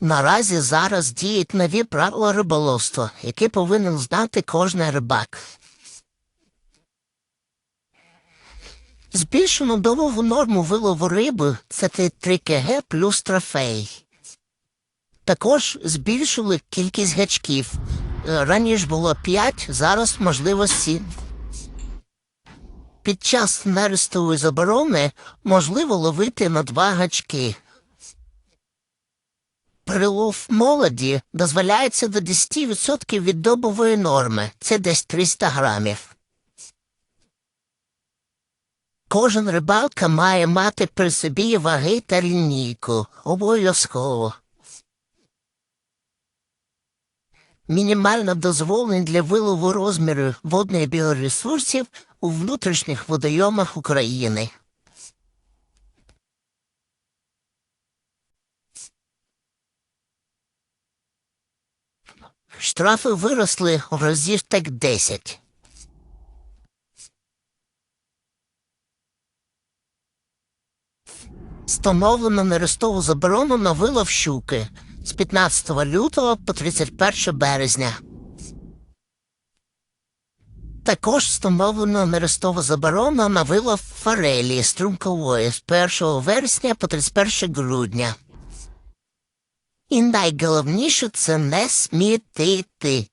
Наразі зараз діють нові правила риболовства, які повинен знати кожен рибак. Збільшено долову норму вилову риби це 3 кг плюс трофей. Також збільшили кількість гачків. Е, Раніше було 5, зараз можливо 7. Під час нерестової заборони можливо ловити на два гачки. Перелов молоді дозволяється до 10% від добової норми, це десь 300 грамів. Кожен рибалка має мати при собі ваги та лінійку. Обов'язково. Мінімально дозволень для вилову розміру водних біоресурсів у внутрішніх водойомах України. Штрафи виросли в разів так 10. Встановлено нерестову заборону на вилов щуки з 15 лютого по 31 березня. Також встановлено нерестову заборону на вилов форелі струмкової з 1 вересня по 31 грудня. І найголовніше це не смітити.